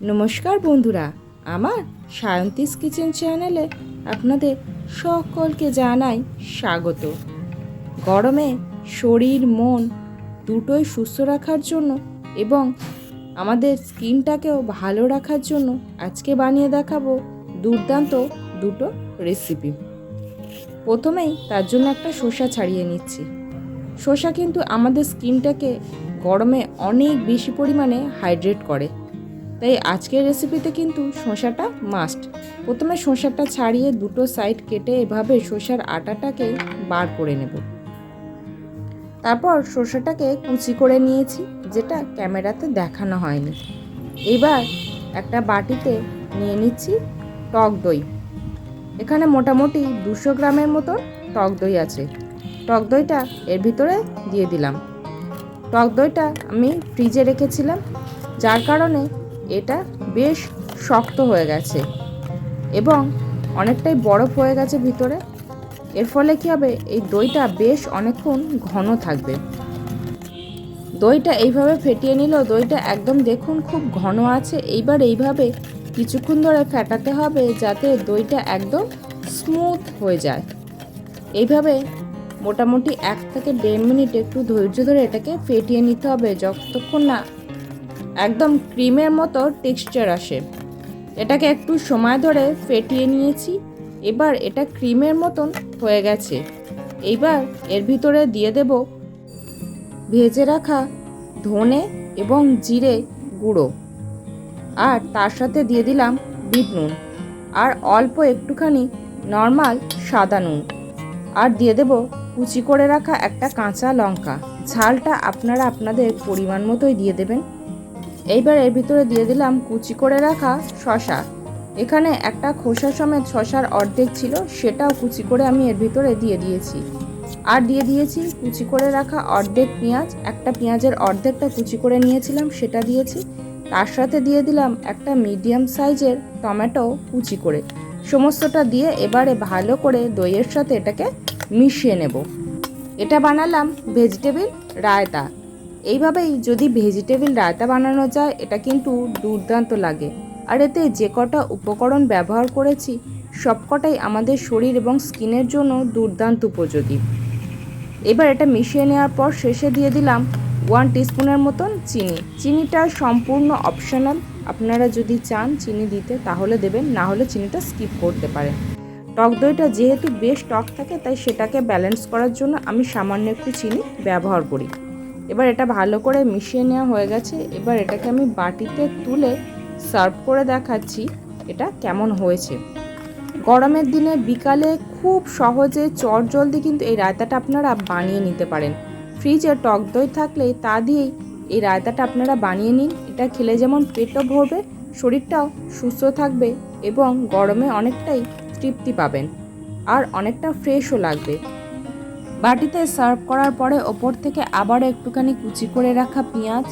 নমস্কার বন্ধুরা, আমার সায়ন্তিস কিচেন চ্যানেলে আপনাদের সকলকে জানাই স্বাগত। গরমে শরীর, মন দুটোই সুস্থ রাখার জন্য এবং আমাদের স্কিনটাকেও ভালো রাখার জন্য আজকে বানিয়ে দেখাবো দুর্দান্ত দুটো রেসিপি প্রথমেই তার জন্য একটা শসা ছাড়িয়ে নিচ্ছি। শসা কিন্তু আমাদের স্কিনটাকে গরমে অনেক বেশি পরিমাণে হাইড্রেট করে। তাই আজকের রেসিপিতে কিন্তু শসাটা মাস্ট প্রথমে শসাটা ছাড়িয়ে দুটো সাইড কেটে এভাবে শসার আটাটাকে বার করে নেব। তারপর শসাটাকে কুচি করে নিয়েছি, যেটা ক্যামেরাতে দেখানো হয়নি। এবার একটা বাটিতে নিয়ে নিচ্ছি টক দই। এখানে মোটামুটি দুশো গ্রামের মতো টক দই আছে। টক দইটা এর ভিতরে দিয়ে দিলাম। টক দইটা আমি ফ্রিজে রেখেছিলাম, যার কারণে এটা বেশ শক্ত হয়ে গেছে এবং অনেকটাই বরফ হয়ে গেছে ভিতরে। এর ফলে কী হবে? এই দইটা বেশ অনেকক্ষণ ঘন থাকবে। দইটা এইভাবে ফেটিয়ে নিলেও দইটা একদম দেখুন খুব ঘন আছে। এইবার এইভাবে কিছুক্ষণ ধরে ফেটাতে হবে যাতে দইটা একদম স্মুথ হয়ে যায়। এইভাবে মোটামুটি এক থেকে দেড় মিনিট একটু ধৈর্য ধরে এটাকে ফেটিয়ে নিতে হবে। যতক্ষণ না একদম ক্রিমের মতো টেক্সচার আসে। এটাকে একটু সময় ধরে ফেটিয়ে নিয়েছি, এবার এটা ক্রিমের মতন হয়ে গেছে। এইবার এর ভিতরে দিয়ে দেব ভেজে রাখা ধনে এবং জিরে গুঁড়ো। আর তার সাথে দিয়ে দিলাম বিট নুন। আর অল্প একটুখানি নর্মাল সাদা নুন। আর দিয়ে দেব কুচি করে রাখা একটা কাঁচা লঙ্কা। ঝালটা আপনারা আপনাদের পরিমাণ মতোই দিয়ে দেবেন। এইবার এর ভিতরে দিয়ে দিলাম কুচি করে রাখা শশা। এখানে একটা খোসা সমেত শশার অর্ধেক ছিল, সেটাও কুচি করে আমি এর ভিতরে দিয়ে দিয়েছি। আর দিয়ে দিয়েছি কুচি করে রাখা অর্ধেক পেঁয়াজ, একটা পেঁয়াজের অর্ধেকটা কুচি করে নিয়েছিলাম, সেটা দিয়েছি। তার সাথে দিয়ে দিলাম একটা মিডিয়াম সাইজের টমেটো কুচি করে। সমস্তটা দিয়ে এবারে ভালো করে দইয়ের সাথে এটাকে মিশিয়ে নেব। এটা বানালাম ভেজিটেবিল রায়তা। এইভাবেই যদি ভেজিটেবিল রায়তা বানানো যায়, এটা কিন্তু দুর্দান্ত লাগে। আর এতে যে কটা উপকরণ ব্যবহার করেছি, সবকটাই আমাদের শরীর এবং স্কিনের জন্য দুর্দান্ত উপযোগী। এবার এটা মিশিয়ে নেওয়ার পর শেষে দিয়ে দিলাম ওয়ান টিস্পুনের মতন চিনি। চিনিটা সম্পূর্ণ অপশনাল। আপনারা যদি চান চিনি দিতে, তাহলে দেবেন, না হলে চিনিটা স্কিপ করতে পারেন। টক দইটা যেহেতু বেশ টক থাকে, তাই সেটাকে ব্যালেন্স করার জন্য আমি সামান্য একটু চিনি ব্যবহার করি। এবার এটা ভালো করে মিশিয়ে নেওয়া হয়ে গেছে। এবার এটাকে আমি বাটিতে তুলে সার্ভ করে দেখাচ্ছি এটা কেমন হয়েছে। গরমের দিনে বিকালে খুব সহজে চট জলদি কিন্তু এই রায়তাটা আপনারা বানিয়ে নিতে পারেন। ফ্রিজে টক দই থাকলে তা দিয়েই এই রায়তাটা আপনারা বানিয়ে নিন। এটা খেলে যেমন পেটও ভরবে, শরীরটাও সুস্থ থাকবে এবং গরমে অনেকটাই তৃপ্তি পাবেন। আর অনেকটা ফ্রেশও লাগবে। বাটিতে সার্ভ করার পরে ওপর থেকে আবারও একটুখানি কুচি করে রাখা পেঁয়াজ,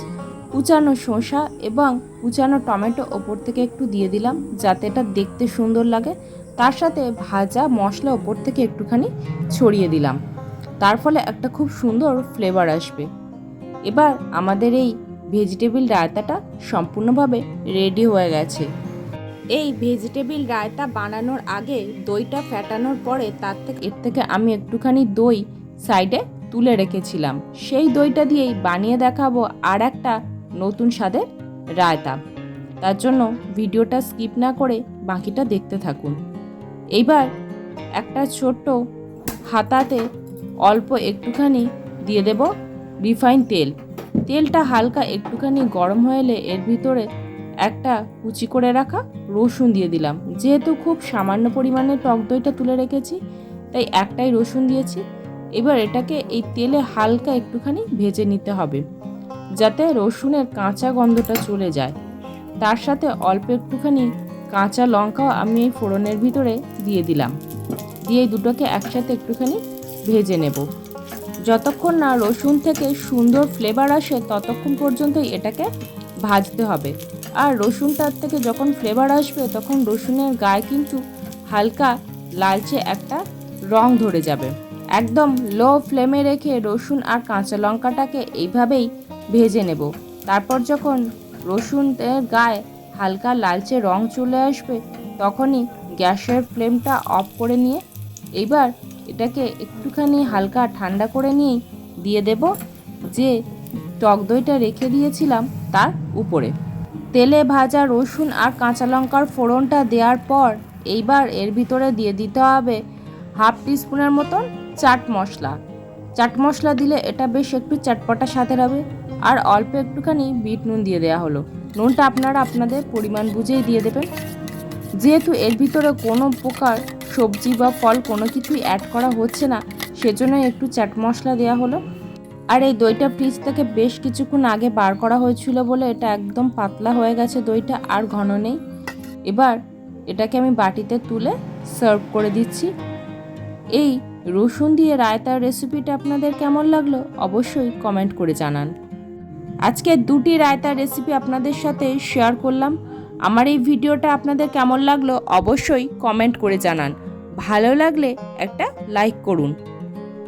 কুচানো শসা এবং কুচানো টমেটো ওপর থেকে একটু দিয়ে দিলাম যাতে এটা দেখতে সুন্দর লাগে। তার সাথে ভাজা মশলা ওপর থেকে একটুখানি ছড়িয়ে দিলাম। তার ফলে একটা খুব সুন্দর ফ্লেভার আসবে। এবার আমাদের এই ভেজিটেবিল রায়তাটা সম্পূর্ণভাবে রেডি হয়ে গেছে। এই ভেজিটেবিল রায়তা বানানোর আগে দইটা ফ্যাটানোর পরে তার থেকে এর থেকে আমি একটুখানি দই সাইডে তুলে রেখেছিলাম। সেই দইটা দিয়েই বানিয়ে দেখাবো আর একটা নতুন স্বাদের রায়তা। তার জন্য ভিডিওটা স্কিপ না করে বাকিটা দেখতে থাকুন। এইবার একটা ছোট্ট হাতাতে অল্প একটুখানি দিয়ে দেব রিফাইন তেল। তেলটা হালকা একটুখানি গরম হয়ে এলে এর ভিতরে একটা কুচি করে রাখা রসুন দিয়ে দিলাম। যেহেতু খুব সামান্য পরিমাণে টক দইটা তুলে রেখেছি, তাই একটাই রসুন দিয়েছি। এবার এটাকে এই তেলে হালকা একটুখানি ভেজে নিতে হবে, যাতে রসুনের কাঁচা গন্ধটা চলে যায়। তার সাথে অল্প একটুখানি কাঁচা লঙ্কাও আমি এই ফোড়নের ভিতরে দিয়ে দিলাম। দিয়ে দুটোকে একসাথে একটুখানি ভেজে নেব। যতক্ষণ না রসুন থেকে সুন্দর ফ্লেভার আসে, ততক্ষণ পর্যন্তই এটাকে ভাজতে হবে। আর রসুনটার থেকে যখন ফ্লেভার আসবে, তখন রসুনের গায়ে কিন্তু হালকা লালচে একটা রং ধরে যাবে। একদম লো ফ্লেমে রেখে রসুন আর কাঁচা লঙ্কাটাকে এইভাবেই ভেজে নেব। তারপর যখন রসুনের গায়ে হালকা লালচে রং চলে আসবে, তখনই গ্যাসের ফ্লেমটা অফ করে নিয়ে এবার এটাকে একটুখানি হালকা ঠান্ডা করে নিয়েই দিয়ে দেব যে টক দইটা রেখে দিয়েছিলাম তার উপরে। তেলে ভাজা রসুন আর কাঁচা লঙ্কার ফোড়নটা দেওয়ার পর এইবার এর ভিতরে দিয়ে দিতে হবে হাফ টিস্পুনের মতন চাট মশলা। চাট মশলা দিলে এটা বেশ একটু চটপটা স্বাদের হবে আর অল্প একটুখানি বিট নুন দিয়ে দেওয়া হলো। নুনটা আপনারা আপনাদের পরিমাণ বুঝেই দিয়ে দেবেন। যেহেতু এর ভিতরে কোনো প্রকার সবজি বা ফল কোনো কিছুই অ্যাড করা হচ্ছে না সেজন্য একটু চাট মশলা দেওয়া হলো। আর এই দইটা ফ্রিজ থেকে বেশ কিছুক্ষণ আগে বার করা হয়েছিল বলে এটা একদম পাতলা হয়ে গেছে দইটা, আর ঘন নেই। এবার এটাকে আমি বাটিতে তুলে সার্ভ করে দিচ্ছি। এই রসুন দিয়ে রায়তার রেসিপিটা আপনাদের কেমন লাগল অবশ্যই কমেন্ট করে জানান। আজকে দুটি রায়তার রেসিপি আপনাদের সাথে শেয়ার করলাম। আমার এই ভিডিওটা আপনাদের কেমন লাগল অবশ্যই কমেন্ট করে জানান। ভালো লাগলে একটা লাইক করুন।